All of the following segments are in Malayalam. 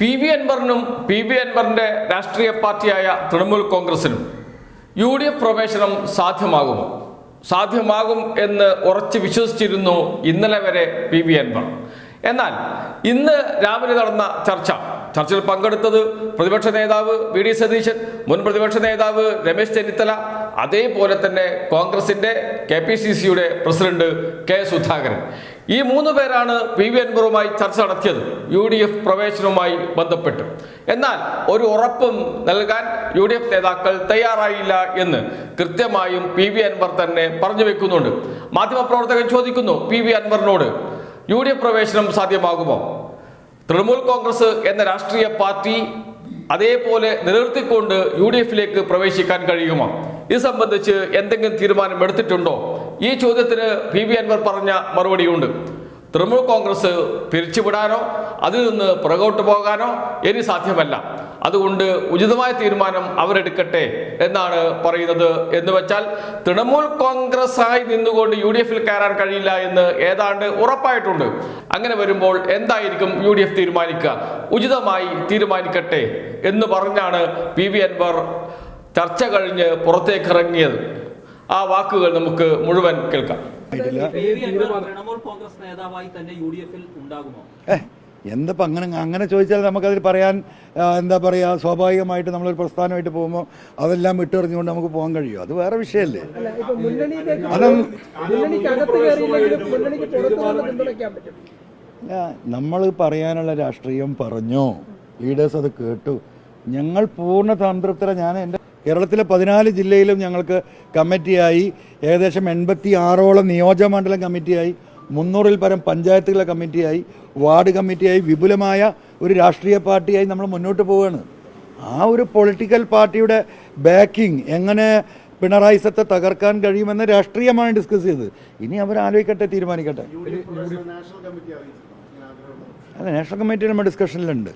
പി വി അൻവറിനും പി വി അൻവറിന്റെ രാഷ്ട്രീയ പാർട്ടിയായ തൃണമൂൽ കോൺഗ്രസിനും യു ഡി എഫ് പ്രവേശനം സാധ്യമാകുമോ? സാധ്യമാകും എന്ന് ഉറച്ചു വിശ്വസിച്ചിരുന്നു ഇന്നലെ വരെ പി വി അൻവർ. എന്നാൽ ഇന്ന് രാവിലെ നടന്ന ചർച്ച ചർച്ചയിൽ പങ്കെടുത്തത് പ്രതിപക്ഷ നേതാവ് വി ഡി സതീശൻ മുൻ പ്രതിപക്ഷ നേതാവ് രമേശ് ചെന്നിത്തല അതേപോലെ തന്നെ കോൺഗ്രസിന്റെ കെ പി സി സിയുടെ പ്രസിഡന്റ് കെ സുധാകരൻ. ഈ മൂന്ന് പേരാണ് പി വി അൻവറുമായി ചർച്ച നടത്തിയത്. യു ഡി എഫ് പ്രവേശനവുമായി ബന്ധപ്പെട്ട്. എന്നാൽ ഒരു ഉറപ്പും നൽകാൻ യു ഡി എഫ് നേതാക്കൾ തയ്യാറായില്ല എന്ന് കൃത്യമായും പി വി അൻവർ തന്നെ പറഞ്ഞു വെക്കുന്നുണ്ട്. മാധ്യമപ്രവർത്തകൻ ചോദിക്കുന്നു പി വി അൻവറിനോട് യു ഡി എഫ് പ്രവേശനം സാധ്യമാകുമോ? തൃണമൂൽ കോൺഗ്രസ് എന്ന രാഷ്ട്രീയ പാർട്ടി അതേപോലെ നിലനിർത്തിക്കൊണ്ട് യു ഡി എഫിലേക്ക് പ്രവേശിക്കാൻ കഴിയുമോ? ഇത് സംബന്ധിച്ച് എന്തെങ്കിലും തീരുമാനം എടുത്തിട്ടുണ്ടോ? ഈ ചോദ്യത്തിന് പി വി അൻവർ പറഞ്ഞ മറുപടിയുണ്ട്. തൃണമൂൽ കോൺഗ്രസ് പിരിച്ചുവിടാനോ അതിൽ നിന്ന് പുറകോട്ട് പോകാനോ ഇനി സാധ്യമല്ല. അതുകൊണ്ട് ഉചിതമായ തീരുമാനം അവരെടുക്കട്ടെ എന്നാണ് പറയുന്നത്. എന്ന് വെച്ചാൽ തൃണമൂൽ കോൺഗ്രസ് ആയി നിന്നുകൊണ്ട് യു ഡി എഫിൽ കയറാൻ കഴിയില്ല എന്ന് ഏതാണ്ട് ഉറപ്പായിട്ടുണ്ട്. അങ്ങനെ വരുമ്പോൾ എന്തായിരിക്കും യു ഡി എഫ് തീരുമാനിക്കുക? ഉചിതമായി തീരുമാനിക്കട്ടെ എന്ന് പറഞ്ഞാണ് പി വി അൻവർ ചർച്ച കഴിഞ്ഞ് പുറത്തേക്കിറങ്ങിയത് ആ വാക്കുകൾ നമുക്ക് മുഴുവൻ കേൾക്കാം. തൃണമൂൽ കോൺഗ്രസ് നേതാവായി തന്നെ യു ഡി എഫിൽ ഉണ്ടാകുമോ അങ്ങനെ അങ്ങനെ ചോദിച്ചാൽ നമുക്കതിൽ പറയാൻ എന്താ പറയുക സ്വാഭാവികമായിട്ട് നമ്മളൊരു പ്രസ്ഥാനമായിട്ട് പോകുമ്പോൾ അതെല്ലാം വിട്ടെറിഞ്ഞുകൊണ്ട് നമുക്ക് പോകാൻ കഴിയും അത് വേറെ വിഷയമല്ലേ. നമ്മൾ പറയാനുള്ള രാഷ്ട്രീയം പറഞ്ഞു? ലീഡേഴ്സ് അത് കേട്ടു. ഞങ്ങൾ പൂർണ സംതൃപ്തര. ഞാൻ എന്റെ കേരളത്തിലെ പതിനാല് ജില്ലയിലും ഞങ്ങൾക്ക് കമ്മിറ്റിയായി ഏകദേശം എൺപത്തി ആറോളം നിയോജകമണ്ഡലം കമ്മിറ്റിയായി മുന്നൂറിൽ പരം പഞ്ചായത്തുകളെ കമ്മിറ്റിയായി വാർഡ് കമ്മിറ്റിയായി വിപുലമായ ഒരു രാഷ്ട്രീയ പാർട്ടിയായി നമ്മൾ മുന്നോട്ട് പോവുകയാണ്. ആ ഒരു പൊളിറ്റിക്കൽ പാർട്ടിയുടെ ബാക്കിംഗ് എങ്ങനെ പിണറായി സത്തെ തകർക്കാൻ കഴിയുമെന്ന് രാഷ്ട്രീയമാണ് ഡിസ്കസ് ചെയ്തത് ഇനി അവർ ആലോചിക്കട്ടെ തീരുമാനിക്കട്ടെ. അല്ല നാഷണൽ കമ്മിറ്റി നമ്മുടെ ഡിസ്കഷനിലുണ്ട്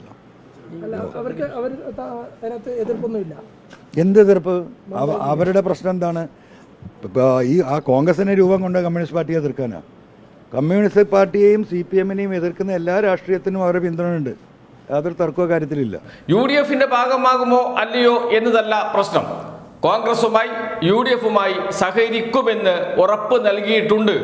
അവർക്ക് അവർ അതിനകത്ത് എതിർപ്പൊന്നുമില്ല. എന്ത് എതിർപ്പ്? അവരുടെ പ്രശ്നം എന്താണ്? ഇപ്പോൾ ഈ ആ കോൺഗ്രസിനെ രൂപം കൊണ്ട് കമ്മ്യൂണിസ്റ്റ് പാർട്ടിയെ എതിർക്കാനാ. കമ്മ്യൂണിസ്റ്റ് പാർട്ടിയെയും സി പി എമ്മിനെയും എതിർക്കുന്ന എല്ലാ രാഷ്ട്രീയത്തിനും അവരുടെ പിന്തുണയുണ്ട്. യാതൊരു തർക്കമോ കാര്യത്തിലില്ല. യു ഡി എഫിന്റെ ഭാഗമാകുമോ അല്ലയോ എന്നതല്ല പ്രശ്നം. കോൺഗ്രസുമായി യു ഡി എഫുമായി സഹകരിക്കുമെന്ന് ഉറപ്പ് നൽകിയിട്ടുണ്ട്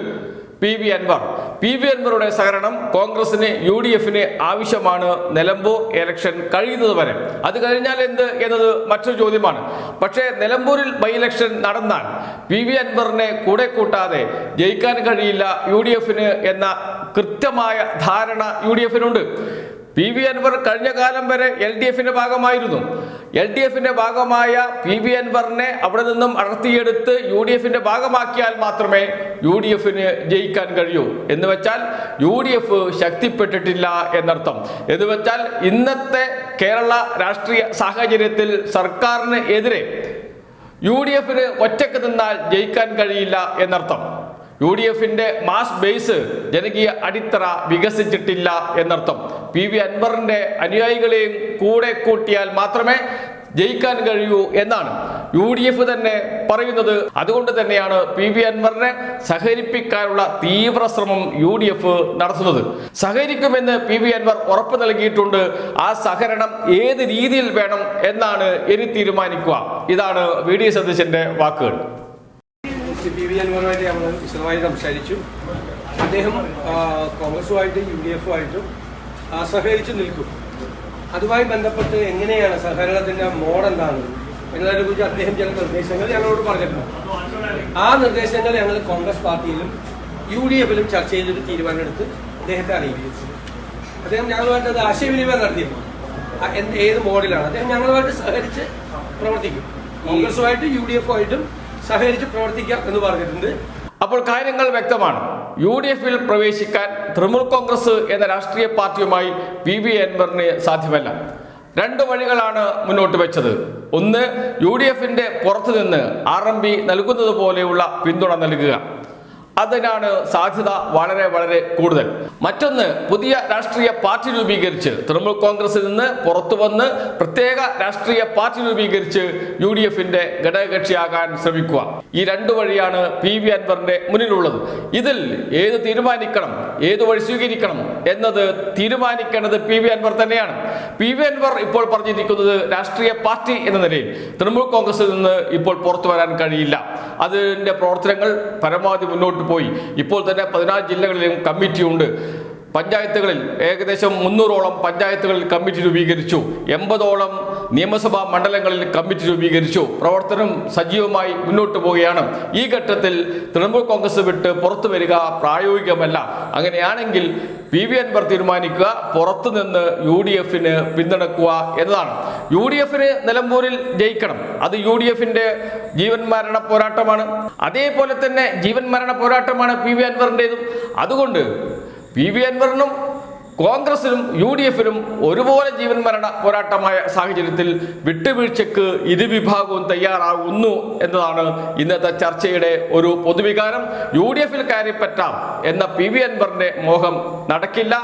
P V Anvar. P V അൻവറുടെ സഹകരണം കോൺഗ്രസിന് യു ഡി എഫിന് ആവശ്യമാണ് നിലമ്പൂർ ഇലക്ഷൻ കഴിയുന്നത് വരെ. അത് കഴിഞ്ഞാൽ എന്ത് എന്നത് മറ്റൊരു ചോദ്യമാണ്. പക്ഷേ നിലമ്പൂരിൽ ബൈ ഇലക്ഷൻ നടന്നാൽ പി വി അൻവറിനെ കൂടെ കൂട്ടാതെ ജയിക്കാൻ കഴിയില്ല യു ഡി എഫിന് എന്ന കൃത്യമായ ധാരണ യു ഡി എഫിനുണ്ട്. പി വി അൻവർ കഴിഞ്ഞ കാലം വരെ എൽ ഡി എഫിന്റെ ഭാഗമായിരുന്നു. എൽ ഡി എഫിന്റെ ഭാഗമായ പി വി അൻവറിനെ അവിടെ നിന്നും അടർത്തിയെടുത്ത് യു ഡി എഫിന്റെ ഭാഗമാക്കിയാൽ മാത്രമേ യു ഡി എഫിന് ജയിക്കാൻ കഴിയൂ. എന്ന് വെച്ചാൽ യു ഡി എഫ് ശക്തിപ്പെട്ടിട്ടില്ല എന്നർത്ഥം. എന്ന് വെച്ചാൽ ഇന്നത്തെ കേരള രാഷ്ട്രീയ സാഹചര്യത്തിൽ സർക്കാരിന് എതിരെ യു ഡി എഫിന് ഒറ്റയ്ക്ക് നിന്നാൽ ജയിക്കാൻ കഴിയില്ല എന്നർത്ഥം. യു ഡി എഫിന്റെ മാസ് ബേസ് ജനകീയ അടിത്തറ വികസിച്ചിട്ടില്ല എന്നർത്ഥം. പി വി അൻവറിന്റെ അനുയായികളെയും കൂടെ കൂട്ടിയാൽ മാത്രമേ ജയിക്കാൻ കഴിയൂ എന്നാണ്. യു ഡി എഫ് തന്നെ പറയുന്നത്. അതുകൊണ്ട് തന്നെയാണ് പി വി അൻവറിനെ സഹകരിപ്പിക്കാനുള്ള തീവ്ര ശ്രമം യു ഡി എഫ് നടത്തുന്നത്. സഹകരിക്കുമെന്ന് പി വി അൻവർ ഉറപ്പ് നൽകിയിട്ടുണ്ട്. ആ സഹകരണം ഏത് രീതിയിൽ വേണം എന്നാണ് ഇനി തീരുമാനിക്കുക. ഇതാണ് വി ഡി സതീശന്റെ വാക്കുകൾ. സി പി വി അൻവറുമായിട്ട് നമ്മൾ വിശദമായി സംസാരിച്ചു. അദ്ദേഹം കോൺഗ്രസുമായിട്ട് യു ഡി എഫുമായിട്ടും സഹകരിച്ചു സഹകരിച്ച് നിൽക്കും. അതുമായി ബന്ധപ്പെട്ട് എങ്ങനെയാണ് സഹകരണത്തിന്റെ മോഡ് എന്താണ്? എന്നതിനെ കുറിച്ച് അദ്ദേഹം ചില നിർദ്ദേശങ്ങൾ ഞങ്ങളോട് പറഞ്ഞിട്ടുണ്ട്. ആ നിർദ്ദേശങ്ങൾ ഞങ്ങൾ കോൺഗ്രസ് പാർട്ടിയിലും യു ഡി എഫിലും ചർച്ച ചെയ്തൊരു തീരുമാനമെടുത്ത് അദ്ദേഹത്തെ അറിയിച്ചു അദ്ദേഹം ഞങ്ങളുമായിട്ട് അത് ആശയവിനിമയം നടത്തിയിരുന്നു. ആ, എന്ത് ഏത് മോഡിലാണ്? അദ്ദേഹം ഞങ്ങളുമായിട്ട് സഹകരിച്ച് പ്രവർത്തിക്കും. കോൺഗ്രസുമായിട്ടും യു ഡി എഫുമായിട്ടും സഹകരിച്ച് പ്രവർത്തിക്കാം എന്ന് പറഞ്ഞിട്ടുണ്ട്. അപ്പോൾ കാര്യങ്ങൾ വ്യക്തമാണ്. യു ഡി എഫിൽ പ്രവേശിക്കാൻ തൃണമൂൽ കോൺഗ്രസ് എന്ന രാഷ്ട്രീയ പാർട്ടിയുമായി പി വി അൻവറിന് സാധ്യമല്ല. രണ്ട് വഴികളാണ് മുന്നോട്ട് വെച്ചത്. ഒന്ന് യു ഡി എഫിന്റെ പുറത്തുനിന്ന് ആർ എം പി നൽകുന്നത് പോലെയുള്ള പിന്തുണ നൽകുക. അതിനാണ് സാധ്യത വളരെ വളരെ കൂടുതൽ. മറ്റൊന്ന് പുതിയ രാഷ്ട്രീയ പാർട്ടി രൂപീകരിച്ച് തൃണമൂൽ കോൺഗ്രസിൽ നിന്ന് പുറത്തു വന്ന് പ്രത്യേക രാഷ്ട്രീയ പാർട്ടി രൂപീകരിച്ച് യു ഡി എഫിന്റെ ഘടകകക്ഷിയാകാൻ ശ്രമിക്കുക. ഈ രണ്ടു വഴിയാണ് പി വി അൻവറിന്റെ മുന്നിലുള്ളത്. ഇതിൽ ഏത് തീരുമാനിക്കണം ഏത് വഴി സ്വീകരിക്കണം എന്നത് തീരുമാനിക്കേണ്ടത് പി വി അൻവർ തന്നെയാണ്. പി വി അൻവർ ഇപ്പോൾ പറഞ്ഞിരിക്കുന്നത് രാഷ്ട്രീയ പാർട്ടി എന്ന നിലയിൽ. തൃണമൂൽ കോൺഗ്രസിൽ നിന്ന് ഇപ്പോൾ പുറത്തു വരാൻ കഴിയില്ല. അതിന്റെ പ്രവർത്തനങ്ങൾ പരമാവധി മുന്നോട്ട് പോയി. ഇപ്പോൾ തന്നെ പതിനാല് ജില്ലകളിലും കമ്മിറ്റിയുണ്ട് പഞ്ചായത്തുകളിൽ ഏകദേശം മുന്നൂറോളം പഞ്ചായത്തുകളിൽ കമ്മിറ്റി രൂപീകരിച്ചു. എൺപതോളം നിയമസഭാ മണ്ഡലങ്ങളിൽ കമ്മിറ്റി രൂപീകരിച്ചു. പ്രവർത്തനം സജീവമായി മുന്നോട്ട് പോവുകയാണ്. ഈ ഘട്ടത്തിൽ തൃണമൂൽ കോൺഗ്രസ് വിട്ട് പുറത്തു വരിക പ്രായോഗികമല്ല. അങ്ങനെയാണെങ്കിൽ പി വി അൻവർ തീരുമാനിക്കുക പുറത്തുനിന്ന് യു ഡി എഫിന് പിന്തുണക്കുക എന്നതാണ്. യു ഡി എഫിന് നിലമ്പൂരിൽ ജയിക്കണം. അത് യു ഡി എഫിന്റെ ജീവൻ മരണ പോരാട്ടമാണ്. അതേപോലെ തന്നെ ജീവൻ മരണ പോരാട്ടമാണ് പി വി അൻവറിന്റെതും അതുകൊണ്ട് പി വി അൻവറിനും കോൺഗ്രസിനും യു ഡി എഫിനും ഒരുപോലെ ജീവൻ മരണ പോരാട്ടമായ സാഹചര്യത്തിൽ വിട്ടുവീഴ്ചക്ക് ഇരുവിഭാഗവും തയ്യാറാകുന്നു എന്നതാണ് ഇന്നത്തെ ചർച്ചയുടെ ഒരു പൊതുവികാരം. യു ഡി എഫിൽ കയറിപ്പറ്റാം എന്ന പി വി അൻവറിന്റെ മോഹം നടക്കില്ല.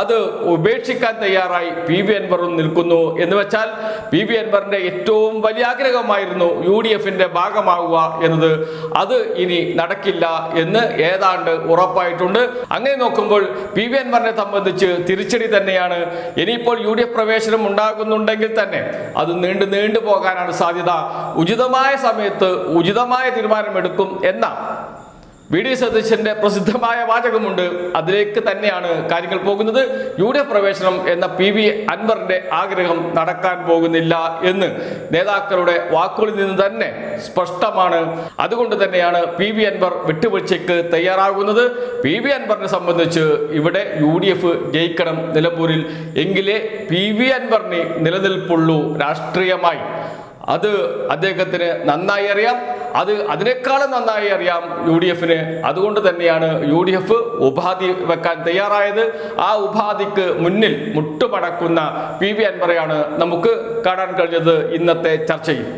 അത് ഉപേക്ഷിക്കാൻ തയ്യാറായി പി വി അൻവറും നിൽക്കുന്നു എന്ന് വെച്ചാൽ പി വി അൻവറിന്റെ ഏറ്റവും വലിയ ആഗ്രഹമായിരുന്നു യു ഡി എഫിന്റെ ഭാഗമാവുക എന്നത്. അത് ഇനി നടക്കില്ല എന്ന് ഏതാണ്ട് ഉറപ്പായിട്ടുണ്ട്. അങ്ങനെ നോക്കുമ്പോൾ പി വി അൻവറിനെ സംബന്ധിച്ച് തിരിച്ചടി തന്നെയാണ്. ഇനിയിപ്പോൾ യു ഡി എഫ് പ്രവേശനം ഉണ്ടാകുന്നുണ്ടെങ്കിൽ തന്നെ അത് നീണ്ടു നീണ്ടു പോകാനാണ് സാധ്യത. ഉചിതമായ സമയത്ത് ഉചിതമായ തീരുമാനമെടുക്കും എന്ന വി ഡി സതീശന്റെ പ്രസിദ്ധമായ വാചകമുണ്ട്. അതിലേക്ക് തന്നെയാണ് കാര്യങ്ങൾ പോകുന്നത്. യു ഡി എഫ് പ്രവേശനം എന്ന പി വി അൻവറിന്റെ ആഗ്രഹം നടക്കാൻ പോകുന്നില്ല എന്ന് നേതാക്കളുടെ വാക്കുകളിൽ നിന്ന് തന്നെ സ്പഷ്ടമാണ്. അതുകൊണ്ട് തന്നെയാണ് പി വി അൻവർ വിട്ടുവീഴ്ചയ്ക്ക് തയ്യാറാകുന്നത്. പി വി അൻവറിനെ സംബന്ധിച്ച് ഇവിടെ യു ഡി എഫ് ജയിക്കണം നിലമ്പൂരിൽ എങ്കിലേ പി വി അൻവറിന് നിലനിൽപ്പുള്ളൂ രാഷ്ട്രീയമായി. അത് അദ്ദേഹത്തിന് നന്നായി അറിയാം. അത് അതിനേക്കാളും നന്നായി അറിയാം യു ഡി എഫിന്. അതുകൊണ്ട് തന്നെയാണ് യു ഡി എഫ് ഉപാധി വെക്കാൻ തയ്യാറായത്. ആ ഉപാധിക്ക് മുന്നിൽ മുട്ടുമടക്കുന്ന പി വി അൻവറയാണ് നമുക്ക് കാണാൻ കഴിഞ്ഞത് ഇന്നത്തെ ചർച്ചയിൽ.